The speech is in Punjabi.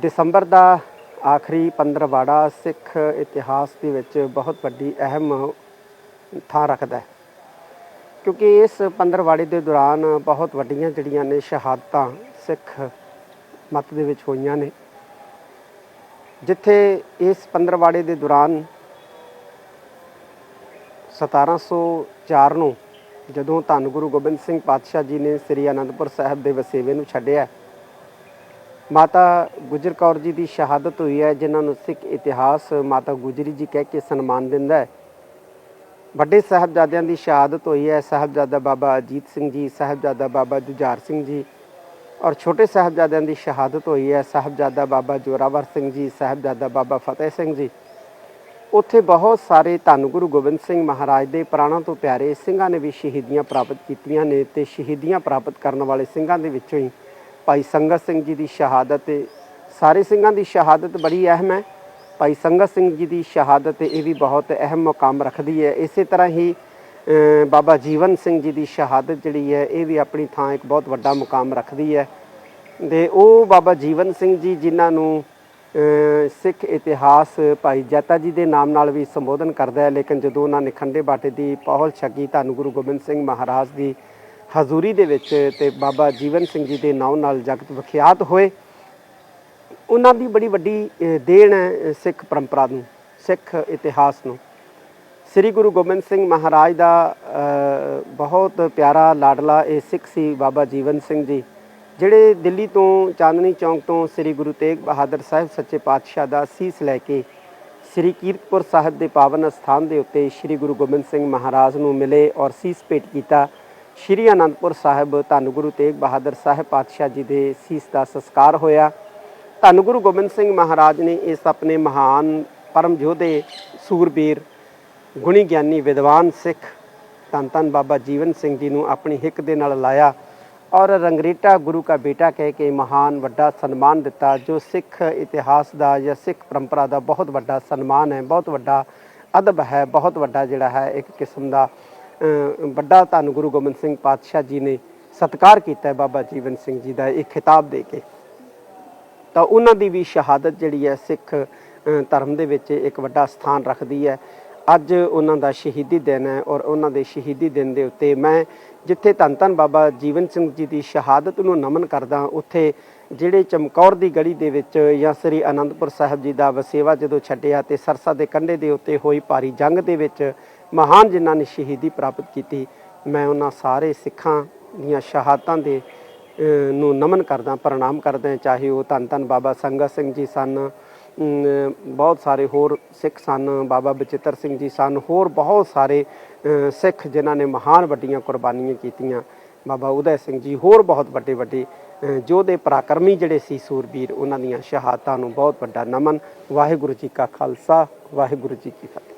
ਦਸੰਬਰ ਦਾ ਆਖਰੀ ਪੰਦਰਵਾੜਾ ਸਿੱਖ ਇਤਿਹਾਸ ਦੇ ਵਿੱਚ ਬਹੁਤ ਵੱਡੀ ਅਹਿਮ ਥਾਂ ਰੱਖਦਾ ਹੈ। ਕਿਉਂਕਿ ਇਸ ਪੰਦਰਵਾੜੇ ਦੇ ਦੌਰਾਨ ਬਹੁਤ ਵੱਡੀਆਂ ਜਿਹੜੀਆਂ ਨੇ ਸ਼ਹਾਦਤਾਂ ਸਿੱਖ ਮਤ ਦੇ ਵਿੱਚ ਹੋਈਆਂ ਨੇ। ਜਿੱਥੇ ਇਸ ਪੰਦਰਵਾੜੇ ਦੇ ਦੌਰਾਨ 1704 ਨੂੰ ਜਦੋਂ ਧੰਨ ਗੁਰੂ ਗੋਬਿੰਦ ਸਿੰਘ ਪਾਤਸ਼ਾਹ ਜੀ ਨੇ ਸ੍ਰੀ ਅਨੰਦਪੁਰ ਸਾਹਿਬ ਦੇ ਵਸੇਵੇ ਨੂੰ ਛੱਡਿਆ ਮਾਤਾ ਗੁਜਰ ਕੌਰ ਜੀ ਦੀ ਸ਼ਹਾਦਤ ਹੋਈ ਹੈ, ਜਿਨ੍ਹਾਂ ਨੂੰ ਸਿੱਖ ਇਤਿਹਾਸ ਮਾਤਾ ਗੁਜਰੀ ਜੀ ਕਹਿ ਕੇ ਸਨਮਾਨ ਦਿੰਦਾ ਹੈ। ਵੱਡੇ ਸਾਹਿਬਜ਼ਾਦਿਆਂ ਦੀ ਸ਼ਹਾਦਤ ਹੋਈ ਹੈ, ਸਾਹਿਬਜ਼ਾਦਾ ਬਾਬਾ ਅਜੀਤ ਸਿੰਘ ਜੀ, ਸਾਹਿਬਜ਼ਾਦਾ ਬਾਬਾ ਜੁਝਾਰ ਸਿੰਘ ਜੀ ਔਰ ਛੋਟੇ ਸਾਹਿਬਜ਼ਾਦਿਆਂ ਦੀ ਸ਼ਹਾਦਤ ਹੋਈ ਹੈ, ਸਾਹਿਬਜ਼ਾਦਾ ਬਾਬਾ ਜੋਰਾਵਰ ਸਿੰਘ ਜੀ, ਸਾਹਿਬਜ਼ਾਦਾ ਬਾਬਾ ਫਤਿਹ ਸਿੰਘ ਜੀ। ਉੱਥੇ ਬਹੁਤ ਸਾਰੇ ਧੰਨ ਗੁਰੂ ਗੋਬਿੰਦ ਸਿੰਘ ਮਹਾਰਾਜ ਦੇ ਪ੍ਰਾਣਾਂ ਤੋਂ ਪਿਆਰੇ ਸਿੰਘਾਂ ਨੇ ਵੀ ਸ਼ਹੀਦੀਆਂ ਪ੍ਰਾਪਤ ਕੀਤੀਆਂ ਨੇ ਤੇ ਸ਼ਹੀਦੀਆਂ ਪ੍ਰਾਪਤ ਕਰਨ ਵਾਲੇ ਸਿੰਘਾਂ ਦੇ ਵਿੱਚੋਂ ਹੀ ਭਾਈ ਸੰਗਤ ਸਿੰਘ ਜੀ ਦੀ ਸ਼ਹਾਦਤ ਸਾਰੇ ਸਿੰਘਾਂ ਦੀ ਸ਼ਹਾਦਤ ਬੜੀ ਅਹਿਮ ਹੈ। ਭਾਈ ਸੰਗਤ ਸਿੰਘ ਜੀ ਦੀ ਸ਼ਹਾਦਤ ਇਹ ਵੀ ਬਹੁਤ ਅਹਿਮ ਮੁਕਾਮ ਰੱਖਦੀ ਹੈ। ਇਸੇ ਤਰ੍ਹਾਂ ਹੀ ਬਾਬਾ ਜੀਵਨ ਸਿੰਘ ਜੀ ਦੀ ਸ਼ਹਾਦਤ ਜਿਹੜੀ ਹੈ, ਇਹ ਵੀ ਆਪਣੀ ਥਾਂ ਇੱਕ ਬਹੁਤ ਵੱਡਾ ਮੁਕਾਮ ਰੱਖਦੀ ਹੈ। ਦੇ ਉਹ ਬਾਬਾ ਜੀਵਨ ਸਿੰਘ ਜੀ ਜਿਨ੍ਹਾਂ ਨੂੰ ਸਿੱਖ ਇਤਿਹਾਸ ਭਾਈ ਜੈਤਾ ਜੀ ਦੇ ਨਾਮ ਨਾਲ ਵੀ ਸੰਬੋਧਨ ਕਰਦਾ ਹੈ, ਲੇਕਿਨ ਜਦੋਂ ਉਹਨਾਂ ਨੇ ਖੰਡੇ ਬਾਟੇ ਦੀ ਪਹੁਲ ਛਕੀ, ਧੰਨ ਗੁਰੂ ਗੋਬਿੰਦ ਸਿੰਘ ਮਹਾਰਾਜ ਦੀ ਹਜ਼ੂਰੀ ਦੇ ਵਿੱਚ ਤੇ ਬਾਬਾ ਜੀਵਨ ਸਿੰਘ ਜੀ ਦੇ ਨਾਮ ਨਾਲ ਜਗਤ ਵਿਖਿਆਤ ਹੋਏ। ਉਹਨਾਂ ਦੀ ਬੜੀ ਵੱਡੀ ਦੇਣ ਹੈ ਸਿੱਖ ਪਰੰਪਰਾ ਨੂੰ, ਸਿੱਖ ਇਤਿਹਾਸ ਨੂੰ। ਸ੍ਰੀ ਗੁਰੂ ਗੋਬਿੰਦ ਸਿੰਘ ਮਹਾਰਾਜ ਦਾ ਬਹੁਤ ਪਿਆਰਾ ਲਾਡਲਾ ਇਹ ਸਿੱਖ ਸੀ ਬਾਬਾ ਜੀਵਨ ਸਿੰਘ ਜੀ, ਜਿਹੜੇ ਦਿੱਲੀ ਤੋਂ ਚਾਂਦਨੀ ਚੌਂਕ ਤੋਂ ਸ੍ਰੀ ਗੁਰੂ ਤੇਗ ਬਹਾਦਰ ਸਾਹਿਬ ਸੱਚੇ ਪਾਤਸ਼ਾਹ ਦਾ ਸੀਸ ਲੈ ਕੇ ਸ੍ਰੀ ਕੀਰਤਪੁਰ ਸਾਹਿਬ ਦੇ ਪਾਵਨ ਸਥਾਨ ਦੇ ਉੱਤੇ ਸ੍ਰੀ ਗੁਰੂ ਗੋਬਿੰਦ ਸਿੰਘ ਮਹਾਰਾਜ ਨੂੰ ਮਿਲੇ ਔਰ ਸੀਸ ਭੇਟ ਕੀਤਾ। ਸ੍ਰੀ ਅਨੰਦਪੁਰ ਸਾਹਿਬ ਧੰਨ ਗੁਰੂ ਤੇਗ ਬਹਾਦਰ ਸਾਹਿਬ ਪਾਤਸ਼ਾਹ ਜੀ ਦੇ ਸੀਸ ਦਾ ਸੰਸਕਾਰ ਹੋਇਆ। ਧੰਨ ਗੁਰੂ ਗੋਬਿੰਦ ਸਿੰਘ ਮਹਾਰਾਜ ਨੇ ਇਸ ਆਪਣੇ ਮਹਾਨ ਪਰਮ ਯੋਧੇ ਸੂਰਬੀਰ, ਗੁਣੀ ਗਿਆਨੀ ਵਿਦਵਾਨ ਸਿੱਖ ਧੰਨ ਧੰਨ ਬਾਬਾ ਜੀਵਨ ਸਿੰਘ ਜੀ ਨੂੰ ਆਪਣੀ ਹਿੱਕ ਦੇ ਨਾਲ ਲਾਇਆ ਔਰ ਰੰਗਰੇਟਾ ਗੁਰੂ ਦਾ ਬੇਟਾ ਕਹਿ ਕੇ ਮਹਾਨ ਵੱਡਾ ਸਨਮਾਨ ਦਿੱਤਾ, ਜੋ ਸਿੱਖ ਇਤਿਹਾਸ ਦਾ ਜਾਂ ਸਿੱਖ ਪਰੰਪਰਾ ਦਾ ਬਹੁਤ ਵੱਡਾ ਸਨਮਾਨ ਹੈ, ਬਹੁਤ ਵੱਡਾ ਅਦਬ ਹੈ, ਬਹੁਤ ਵੱਡਾ ਜਿਹੜਾ ਹੈ ਇੱਕ ਕਿਸਮ ਦਾ ਵੱਡਾ ਧੰਨ ਗੁਰੂ ਗੋਬਿੰਦ ਸਿੰਘ ਪਾਤਸ਼ਾਹ ਜੀ ਨੇ ਸਤਿਕਾਰ ਕੀਤਾ ਬਾਬਾ ਜੀਵਨ ਸਿੰਘ ਜੀ ਦਾ ਇਹ ਖਿਤਾਬ ਦੇ ਕੇ। ਤਾਂ ਉਹਨਾਂ ਦੀ ਵੀ ਸ਼ਹਾਦਤ ਜਿਹੜੀ ਹੈ ਸਿੱਖ ਧਰਮ ਦੇ ਵਿੱਚ ਇੱਕ ਵੱਡਾ ਸਥਾਨ ਰੱਖਦੀ ਹੈ। ਅੱਜ ਉਹਨਾਂ ਦਾ ਸ਼ਹੀਦੀ ਦਿਨ ਹੈ ਔਰ ਉਹਨਾਂ ਦੇ ਸ਼ਹੀਦੀ ਦਿਨ ਦੇ ਉੱਤੇ ਮੈਂ ਜਿੱਥੇ ਧੰਨ ਧੰਨ ਬਾਬਾ ਜੀਵਨ ਸਿੰਘ ਜੀ ਦੀ ਸ਼ਹਾਦਤ ਨੂੰ ਨਮਨ ਕਰਦਾ, ਉੱਥੇ ਜਿਹੜੇ ਚਮਕੌਰ ਦੀ ਗਲੀ ਦੇ ਵਿੱਚ ਜਾਂ ਸ੍ਰੀ ਅਨੰਦਪੁਰ ਸਾਹਿਬ ਜੀ ਦਾ ਵਸੇਵਾ ਜਦੋਂ ਛੱਡਿਆ ਤੇ ਸਰਸਾ ਦੇ ਕੰਢੇ ਦੇ ਉੱਤੇ ਹੋਈ ਭਾਰੀ ਜੰਗ ਦੇ ਵਿੱਚ ਮਹਾਨ ਜਿਨ੍ਹਾਂ ਨੇ ਸ਼ਹੀਦੀ ਪ੍ਰਾਪਤ ਕੀਤੀ, ਮੈਂ ਉਹਨਾਂ ਸਾਰੇ ਸਿੱਖਾਂ ਦੀਆਂ ਸ਼ਹਾਦਤਾਂ ਦੇ ਨੂੰ ਨਮਨ ਕਰਦਾ, ਪ੍ਰਣਾਮ ਕਰਦਾ ਚਾਹੇ ਉਹ ਧੰਨ ਧੰਨ ਬਾਬਾ ਸੰਗਤ ਸਿੰਘ ਜੀ ਸਨ ਬਹੁਤ ਸਾਰੇ ਹੋਰ ਸਿੱਖ ਸਨ, ਬਾਬਾ ਬਚਿੱਤਰ ਸਿੰਘ ਜੀ ਸਨ, ਹੋਰ ਬਹੁਤ ਸਾਰੇ ਸਿੱਖ ਜਿਨ੍ਹਾਂ ਨੇ ਮਹਾਨ ਵੱਡੀਆਂ ਕੁਰਬਾਨੀਆਂ ਕੀਤੀਆਂ, ਬਾਬਾ ਉਦੈ ਸਿੰਘ ਜੀ ਹੋਰ ਬਹੁਤ ਵੱਡੇ ਵੱਡੇ ਜੋਧੇ ਯੋਧੇ ਪਰਾਕਰਮੀ ਜਿਹੜੇ ਸੀ ਸੂਰਬੀਰ, ਉਹਨਾਂ ਦੀਆਂ ਸ਼ਹਾਦਤਾਂ ਨੂੰ ਬਹੁਤ ਵੱਡਾ ਨਮਨ, ਵਾਹਿਗੁਰੂ ਜੀ ਕਾ ਖਾਲਸਾ, ਵਾਹਿਗੁਰੂ ਜੀ ਕੀ ਫਤਿਹ।